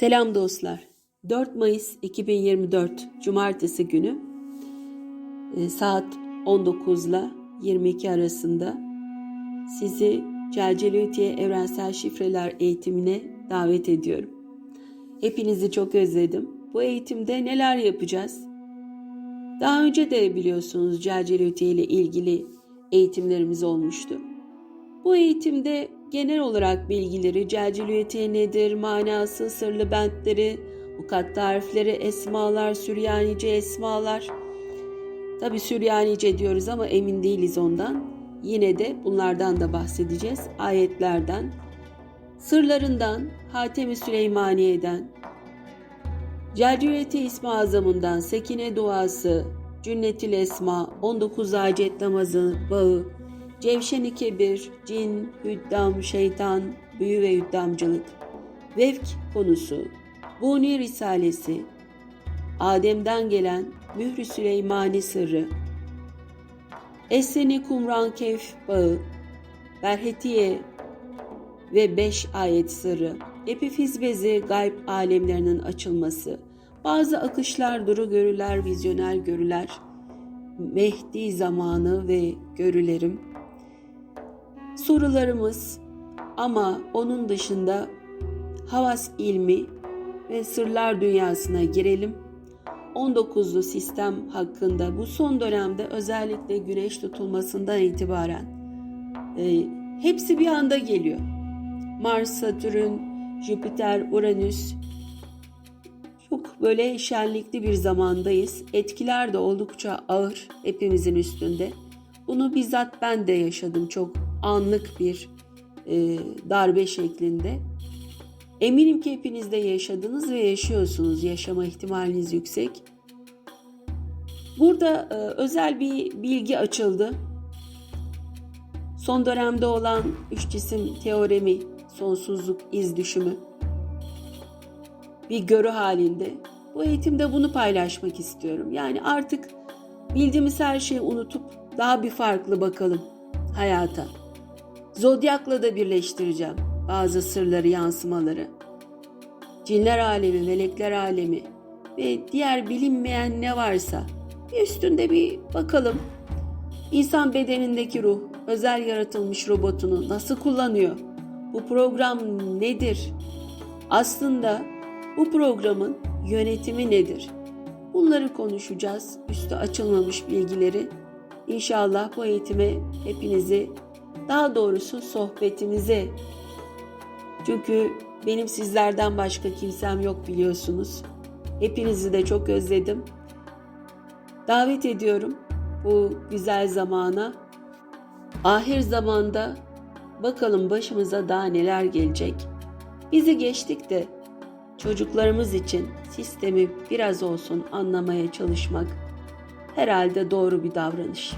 Selam dostlar. 4 Mayıs 2024 Cumartesi günü e, saat 19 ile 22 arasında sizi Celcelütiye Evrensel Şifreler eğitimine davet ediyorum. Hepinizi çok özledim. Bu eğitimde neler yapacağız? Daha önce de biliyorsunuz Celcelütiye ile ilgili eğitimlerimiz olmuştu. Bu eğitimde genel olarak bilgileri, celcüliyeti nedir, manası, sırlı bentleri, ukat tarifleri, esmalar, Süryanice esmalar. Tabi Süryanice diyoruz ama emin değiliz ondan. Yine de bunlardan da bahsedeceğiz. Ayetlerden, sırlarından, Hatem-i Süleymaniye'den, Celcüliyeti İsmi Azam'ından, Sekine duası, Cünnetil Esma, 19 Hacet namazı, bağı, Cevşen-i Kebir, cin, hüddam, şeytan, büyü ve hüddamcılık, vevk konusu, Buni Risalesi, Adem'den gelen Mührü Süleymani Sırrı, Eseni Kumran Keyf Bağı, Berhetiye ve Beş Ayet Sırrı, Epifiz Bezi Gayb alemlerinin açılması, bazı akışlar, duru görüler, vizyoner görüler, Mehdi zamanı ve görülerim, sorularımız ama onun dışında havas ilmi ve sırlar dünyasına girelim. 19'lu sistem hakkında bu son dönemde özellikle güneş tutulmasından itibaren e, hepsi bir anda geliyor. Mars, Satürn, Jüpiter, Uranüs çok böyle şenlikli bir zamandayız. Etkiler de oldukça ağır hepimizin üstünde. Bunu bizzat ben de yaşadım çok anlık bir e, darbe şeklinde. Eminim ki hepiniz de yaşadınız ve yaşıyorsunuz. Yaşama ihtimaliniz yüksek. Burada e, özel bir bilgi açıldı. Son dönemde olan üç cisim teoremi, sonsuzluk iz düşümü bir görü halinde. Bu eğitimde bunu paylaşmak istiyorum. Yani artık bildiğimiz her şeyi unutup daha bir farklı bakalım hayata. Zodyakla da birleştireceğim bazı sırları, yansımaları. Cinler alemi, melekler alemi ve diğer bilinmeyen ne varsa bir üstünde bir bakalım. İnsan bedenindeki ruh, özel yaratılmış robotunu nasıl kullanıyor? Bu program nedir? Aslında bu programın yönetimi nedir? Bunları konuşacağız. Üstü açılmamış bilgileri. İnşallah bu eğitime hepinizi daha doğrusu sohbetimize çünkü benim sizlerden başka kimsem yok biliyorsunuz. Hepinizi de çok özledim. Davet ediyorum bu güzel zamana. Ahir zamanda bakalım başımıza daha neler gelecek. Bizi geçtik de çocuklarımız için sistemi biraz olsun anlamaya çalışmak herhalde doğru bir davranış.